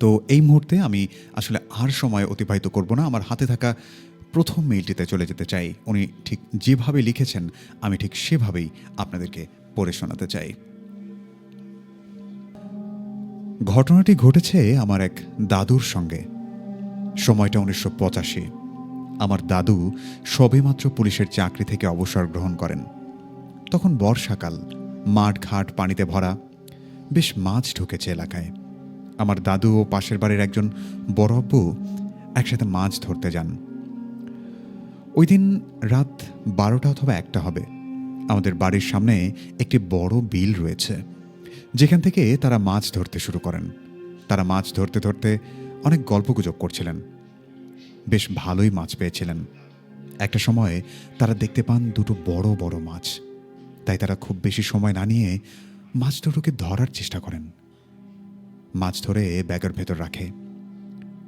তো এই মুহূর্তে আমি আসলে আর সময় অতিবাহিত করব না। আমার হাতে থাকা প্রথম মেইলটিতে চলে যেতে চাই। উনি ঠিক যেভাবে লিখেছেন, আমি ঠিক সেভাবেই আপনাদেরকে পড়ে শোনাতে চাই। ঘটনাটি ঘটেছে আমার এক দাদুর সঙ্গে। সময়টা উনিশশো পঁচাশি। আমার দাদু সবেমাত্র পুলিশের চাকরি থেকে অবসর গ্রহণ করেন। তখন বর্ষাকাল মাঠ ঘাট পানিতে ভরা, বেশ মাছ ঢুকেছে এলাকায়। আমার দাদু ও পাশের বাড়ির একজন বড় আব্বু একসাথে মাছ ধরতে যান। ওই দিন রাত বারোটা অথবা একটা হবে। আমাদের বাড়ির সামনে একটি বড় বিল রয়েছে। যেখান থেকে তারা মাছ ধরতে শুরু করেন। তারা মাছ ধরতে ধরতে অনেক গল্পগুজব করছিলেন। বেশ ভালোই মাছ পেয়েছিলেন। একটা সময়ে তারা দেখতে পান দুটো বড় বড় মাছ। তাই তারা খুব বেশি সময় না নিয়ে মাছ দুটোকে ধরার চেষ্টা করেন। মাছ ধরে ব্যাগের ভেতর রাখে।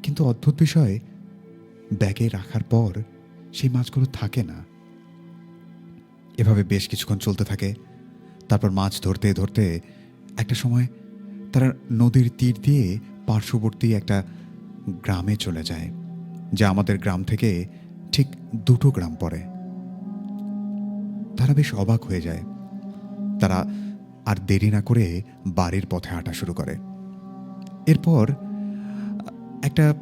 কিন্তু অদ্ভুত বিষয়, ব্যাগে রাখার পর সেই মাছগুলো থাকে না। এভাবে বেশ কিছুক্ষণ চলতে থাকে। তারপর মাছ ধরতে ধরতে একটা সময় তারা নদীর তীর দিয়ে পার্শ্ববর্তী একটা গ্রামে চলে যায়, যা আমাদের গ্রাম থেকে ঠিক দুটো গ্রাম পড়ে। তারা বেশ অবাক হয়ে যায়। তারা আর দেরি না করে বাড়ির পথে হাঁটা শুরু করে। এরপর একটা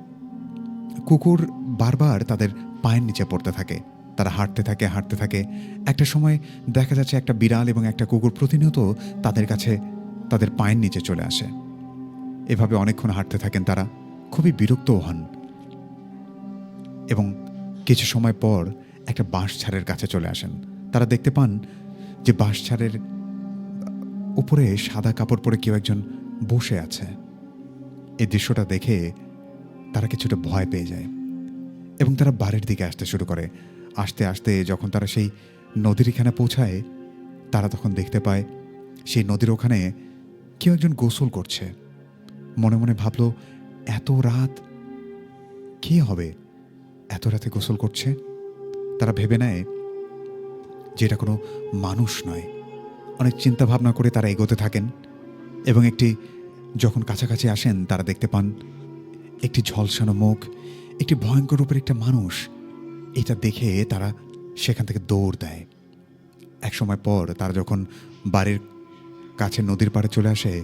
কুকুর বারবার তাদের পায়ের নিচে পড়তে থাকে। তারা হাঁটতে থাকে হাঁটতে থাকে। একটা সময় দেখা যাচ্ছে একটা বিড়াল এবং একটা কুকুর প্রতিনিয়ত তাদের কাছে, তাদের পায়ের নিচে চলে আসে। এভাবে অনেকক্ষণ হাঁটতে থাকেন তারা। খুবই বিরক্তও হন। এবং কিছু সময় পর একটা বাঁশ ছাড়ের কাছে চলে আসেন। তারা দেখতে পান যে বাঁশ ছাড়ের উপরে সাদা কাপড় পরে কেউ একজন বসে আছে। এই দৃশ্যটা দেখে তারা কিছুটা ভয় পেয়ে যায় এবং তারা বাড়ির দিকে আসতে শুরু করে। আসতে আসতে যখন তারা সেই নদীর এখানে পৌঁছায়, তারা তখন দেখতে পায় সেই নদীর ওখানে কেউ একজন গোসল করছে। মনে মনে ভাবল, এত রাত কে হবে? এত রাতে গোসল করছে? তারা ভেবে নেয় যে এটা কোনো মানুষ নয়। অনেক চিন্তা ভাবনা করে তারা এগোতে থাকেন এবং একটি যখন কাছাকাছি আসেন, তারা দেখতে পান একটি ঝলসানো মুখ, একটি ভয়ঙ্কর রূপের একটা মানুষ। এটা দেখে তারা সেখান থেকে দৌড় দেয়। এক সময় পর তারা যখন বাড়ির কাছে নদীর পাড়ে চলে আসে,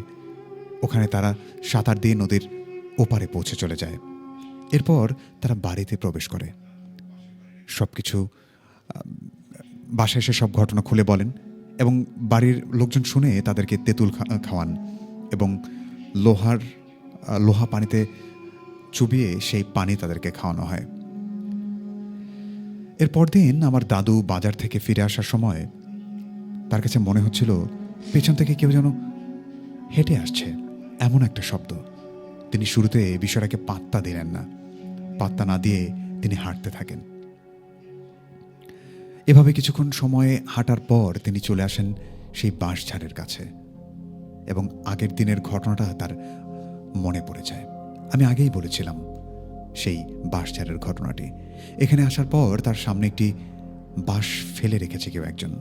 ওখানে তারা সাঁতার দিয়ে নদীর ওপারে পৌঁছে চলে যায়। এরপর তারা বাড়িতে প্রবেশ করে। সব কিছু বাসায় এসে সব ঘটনা খুলে বলেন এবং বাড়ির লোকজন শুনে তাদেরকে তেঁতুল খাওয়ান এবং লোহার লোহা পানিতে চুবিয়ে সেই পানি তাদেরকে খাওয়ানো হয়। এরপর দিন আমার দাদু বাজার থেকে ফিরে আসার সময় তার কাছে মনে হচ্ছিল, পেছন থেকে কেউ যেন হেঁটে আসছে, এমন একটা শব্দ। তিনি শুরুতে বিষয়টাকে পাত্তা দিলেন না। পাত্তা না দিয়ে তিনি হাঁটতে থাকেন। এভাবে কিছুক্ষণ সময়ে হাঁটার পর তিনি চলে আসেন সেই বাঁশঝাড়ের কাছে। এবং আগের দিনের ঘটনাটা তার মনে পড়ে যায়। আমি আগেই বলেছিলাম সেই বাঁশঝাড়ের ঘটনাটি। এখানে আসার পর তার সামনে একটি বাঁশ ফেলে রেখেছে কেউ একজন।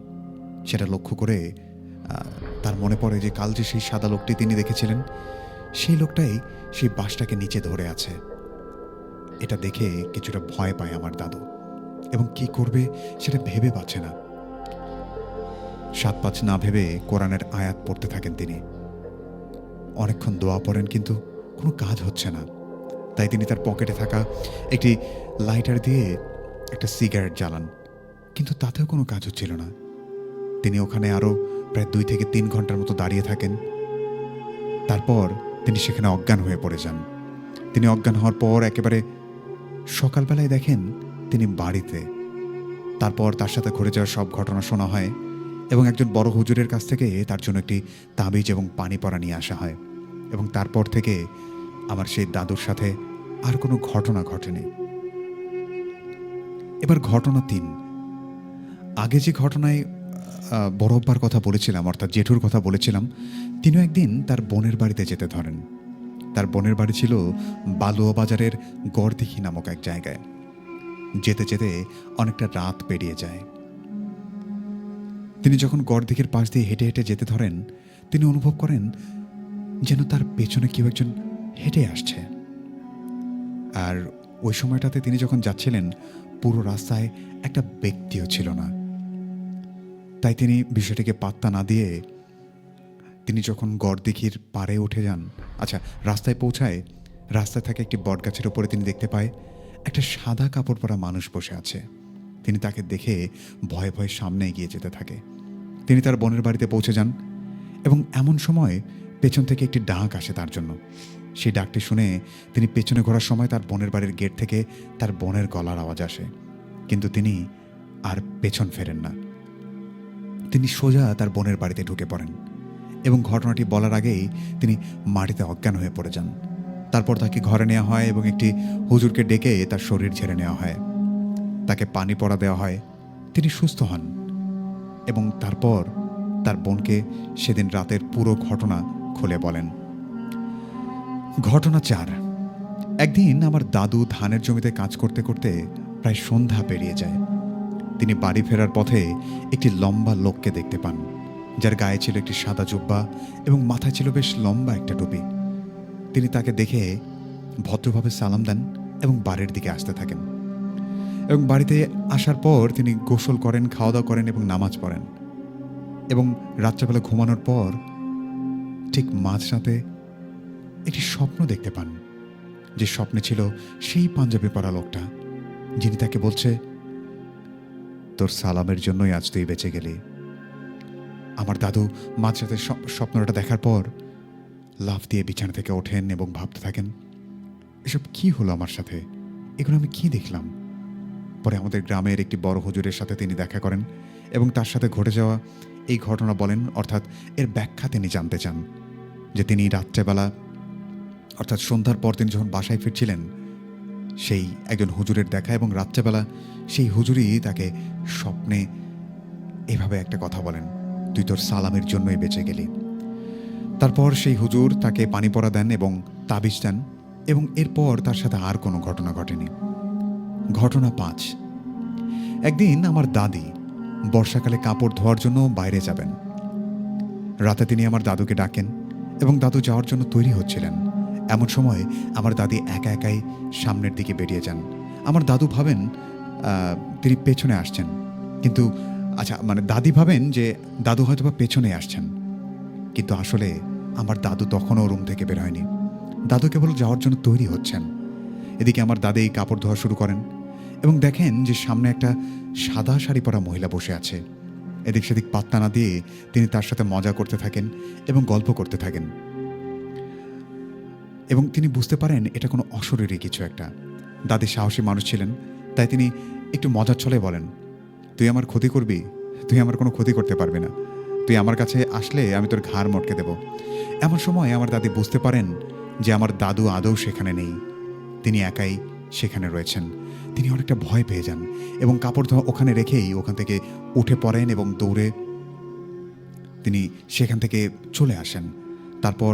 সেটা লক্ষ্য করে তার মনে পড়ে যে কাল যে সেই সাদা লোকটি তিনি দেখেছিলেন, সেই লোকটাই সেই বাঁশটাকে নিচে ধরে আছে। এটা দেখে কিছুটা ভয় পায় আমার দাদু। এবং কি করবে সেটা ভেবে পাচ্ছে না। সাত পাঁচ না ভেবে কোরআনের আয়াত পড়তে থাকেন তিনি। অনেকক্ষণ দোয়া পড়েন, কিন্তু কোনো কাজ হচ্ছে না। তাই তিনি তার পকেটে থাকা একটি লাইটার দিয়ে একটা সিগারেট জ্বালান, কিন্তু তাতেও কোনো কাজ হচ্ছিল না। তিনি ওখানে আরও প্রায় দুই থেকে তিন ঘণ্টার মতো দাঁড়িয়ে থাকেন। তারপর তিনি সেখানে অজ্ঞান হয়ে পড়ে যান। তিনি অজ্ঞান হওয়ার পর একেবারে সকালবেলায় দেখেন তিনি বাড়িতে। তারপর তার সাথে ঘটে যাওয়ার সব ঘটনা শোনা হয় এবং একজন বড় হুজুরের কাছ থেকে তার জন্য একটি তাবিজ এবং পানি পড়া নিয়ে আসা হয়। এবং তারপর থেকে আমার সেই দাদুর সাথে আর কোনো ঘটনা ঘটেনি। এবার ঘটনা তিন। আগে যে ঘটনায় বড় কথা বলেছিলাম, অর্থাৎ জেঠুর কথা বলেছিলাম, তিনিও একদিন তার বোনের বাড়িতে যেতে ধরেন। তার বোনের বাড়ি ছিল বালুয়া বাজারের গড়দিঘি নামক এক জায়গায়। যেতে যেতে অনেকটা রাত পেরিয়ে যায়। তিনি যখন গড়দিঘির পাশ দিয়ে হেঁটে হেঁটে যেতে ধরেন, তিনি অনুভব করেন যেন তার পেছনে কেউ একজন হেঁটে আসছে। আর ওই সময়টাতে তিনি যখন যাচ্ছিলেন, পুরো রাস্তায় একটা ব্যক্তিও ছিল না। তাই তিনি বিষয়টিকে পাত্তা না দিয়ে তিনি যখন গড়দিঘির পাড়ে উঠে যান আচ্ছা রাস্তায় পৌঁছায়, রাস্তায় থাকা একটি বটগাছের উপরে তিনি দেখতে পায়, একটা সাদা কাপড় পরা মানুষ বসে আছে। তিনি তাকে দেখে ভয়ে ভয়ে সামনে এগিয়ে যেতে থাকে। তিনি তার বোনের বাড়িতে পৌঁছে যান এবং এমন সময় পেছন থেকে একটি ডাক আসে তার জন্য। সেই ডাকটি শুনে তিনি পেছনে ঘোরার সময় তার বোনের বাড়ির গেট থেকে তার বোনের গলার আওয়াজ আসে। কিন্তু তিনি আর পেছন ফেরেন না। তিনি সোজা তার বোনের বাড়িতে ঢুকে পড়েন এবং ঘটনাটি বলার আগেই তিনি মাটিতে অজ্ঞান হয়ে পড়ে যান। তারপর তাকে ঘরে নেওয়া হয় এবং একটি হুজুরকে ডেকে তার শরীর ঝেড়ে নেওয়া হয়। তাকে পানি পড়া দেওয়া হয়। তিনি সুস্থ হন এবং তারপর তার বোনকে সেদিন রাতের পুরো ঘটনা খুলে বলেন, ঘটনা চার। একদিন আমার দাদু ধানের জমিতে কাজ করতে করতে প্রায় সন্ধ্যা পেরিয়ে যায়। তিনি বাড়ি ফেরার পথে একটি লম্বা লোককে দেখতে পান, যার গায়ে ছিল একটি সাদা জুব্বা এবং মাথায় ছিল বেশ লম্বা একটা টুপি। তিনি তাকে দেখে ভদ্রভাবে সালাম দেন এবং বাড়ির দিকে আসতে থাকেন। এবং বাড়িতে আসার পর তিনি গোসল করেন খাওয়া দাওয়া করেন এবং নামাজ পড়েন। এবং রাত্রেবেলা ঘুমানোর পর ঠিক মাঝরাতে একটি স্বপ্ন দেখতে পান। যে স্বপ্নে ছিল সেই পাঞ্জাবি পরা লোকটা, যিনি তাকে বলছে, তোর সালামের জন্যই আজ তুই বেঁচে গেলি। আমার দাদু মাঝরাতে স্বপ্নটা দেখার পর লাফ দিয়ে বিছানা থেকে ওঠেন এবং ভাবতে থাকেন, এসব কি হলো আমার সাথে? এগুলো আমি কি দেখলাম? পরে আমাদের গ্রামের একটি বড় হুজুরের সাথে তিনি দেখা করেন এবং তার সাথে ঘটে যাওয়া এই ঘটনা বলেন, অর্থাৎ এর ব্যাখ্যা তিনি জানতে চান, যে তিনি রাত্রেবেলা, অর্থাৎ সন্ধ্যার পর তিনি যখন বাসায় ফিরছিলেন, সেই একজন হুজুরের দেখা এবং রাত্রেবেলা সেই হুজুরই তাকে স্বপ্নে এভাবে একটা কথা বলেন, তুই তোর সালামের জন্যই বেঁচে গেলি। তারপর সেই হুজুর তাকে পানি পড়া দেন এবং তাবিজ দেন এবং এরপর তার সাথে আর কোনো ঘটনা ঘটেনি। ঘটনা পাঁচ। একদিন আমার দাদি বর্ষাকালে কাপড় ধোয়ার জন্য বাইরে যাবেন। রাতে তিনি আমার দাদুকে ডাকেন এবং দাদু যাওয়ার জন্য তৈরি হচ্ছিলেন। এমন সময় আমার দাদি একা একাই সামনের দিকে বেরিয়ে যান। আমার দাদু ভাবেন তিনি পেছনে আসছেন। কিন্তু আচ্ছা মানে দাদি ভাবেন যে দাদু হয়তো বা পেছনে আসছেন। কিন্তু আসলে আমার দাদু তখনও রুম থেকে বের হয়নি। দাদু কেবল যাওয়ার জন্য তৈরি হচ্ছেন। এদিকে আমার দাদি কাপড় ধোয়া শুরু করেন। এবং দেখেন যে সামনে একটা সাদা শাড়ি পরা মহিলা বসে আছে। এদিক সেদিক পাত্তা না দিয়ে তিনি তার সাথে মজা করতে থাকেন এবং গল্প করতে থাকেন। এবং তিনি বুঝতে পারেন এটা কোনো অশরীরী কিছু একটা। দাদি সাহসী মানুষ ছিলেন, তাই তিনি একটু মজার ছলে বলেন, তুই আমার ক্ষতি করবি? তুই আমার কোনো ক্ষতি করতে পারবি না। তুই আমার কাছে আসলে আমি তোর ঘাড় মটকে দেব। এমন সময় আমার দাদি বুঝতে পারেন যে আমার দাদু আদৌ সেখানে নেই। তিনি একাই সেখানে রয়েছেন। তিনি অনেকটা ভয় পেয়ে যান এবং কাপড় ধোয়া ওখানে রেখেই ওখান থেকে উঠে পড়েন এবং দৌড়ে তিনি সেখান থেকে চলে আসেন। তারপর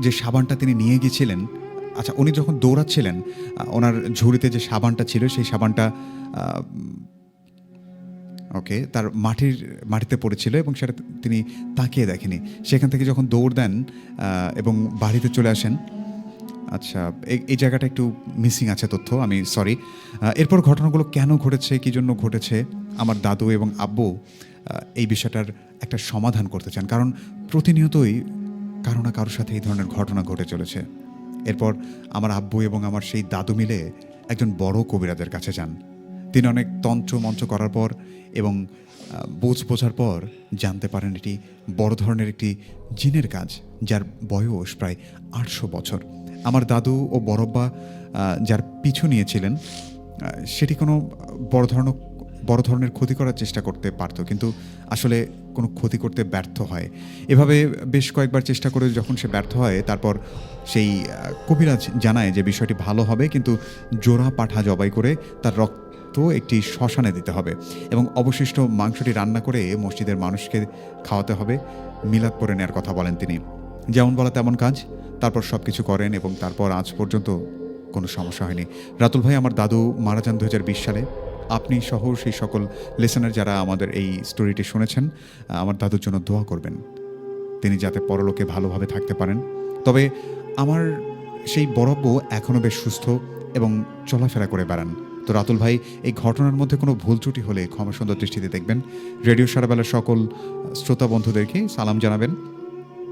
যে সাবানটা তিনি নিয়ে গিয়েছিলেন আচ্ছা উনি যখন দৌড়াচ্ছিলেন, ওনার ঝুড়িতে যে সাবানটা ছিল সেই সাবানটা ওকে, তার মাটির, মাটিতে পড়েছিল এবং সেটা তিনি তাকিয়ে দেখেনি। সেখান থেকে যখন দৌড় দেন এবং বাড়িতে চলে আসেন আচ্ছা এই জায়গাটা একটু মিসিং আছে তথ্য, আমি সরি এরপর ঘটনাগুলো কেন ঘটেছে, কী জন্য ঘটেছে, আমার দাদু এবং আব্বু এই বিষয়টার একটা সমাধান করতে চান। কারণ প্রতিনিয়তই কারও না কারোর সাথে এই ধরনের ঘটনা ঘটে চলেছে। এরপর আমার আব্বু এবং আমার সেই দাদু মিলে একজন বড় কবিরাজের কাছে যান। তিনি অনেক তন্ত্র মন্ত্র করার পর এবং বুঝ বোঝার পর জানতে পারেন এটি বড় ধরনের একটি জিনের কাজ, যার বয়স প্রায় আটশো বছর। আমার দাদু ও বড়ব্বা যার পিছু নিয়েছিলেন সেটি কোনো বড় ধরনের বড় ধরনের ক্ষতি করার চেষ্টা করতে পারতো, কিন্তু আসলে কোনো ক্ষতি করতে ব্যর্থ হয়। এভাবে বেশ কয়েকবার চেষ্টা করে যখন সে ব্যর্থ হয়, তারপর সেই কবিরাজ জানায় যে বিষয়টি ভালো হবে, কিন্তু জোড়া পাঠা জবাই করে তার রক্ত একটি শ্মশানে দিতে হবে এবং অবশিষ্ট মাংসটি রান্না করে মসজিদের মানুষকে খাওয়াতে হবে। মিলাদ পরে নেওয়ার কথা বলেন তিনি। যেমন বলা তেমন কাজ। তারপর সব কিছু করেন এবং তারপর আজ পর্যন্ত কোনো সমস্যা হয়নি। রাতুল ভাই, আমার দাদু মারা যান দু হাজার বিশ সালে। আপনি সহ সেই সকল লেসনার যারা আমাদের এই স্টোরিটি শুনেছেন, আমার দাদুর জন্য দোয়া করবেন। তিনি যাতে পরলোকে ভালোভাবে থাকতে পারেন। তবে আমার সেই বড়ব্বু এখনও বেশ সুস্থ এবং চলাফেরা করে বেড়ান। তো রাতুল ভাই, এই ঘটনার মধ্যে কোনো ভুল ত্রুটি হলে ক্ষমা সুন্দর দৃষ্টিতে দেখবেন। রেডিও সারাবেলার সকল শ্রোতা বন্ধুদেরকে সালাম জানাবেন।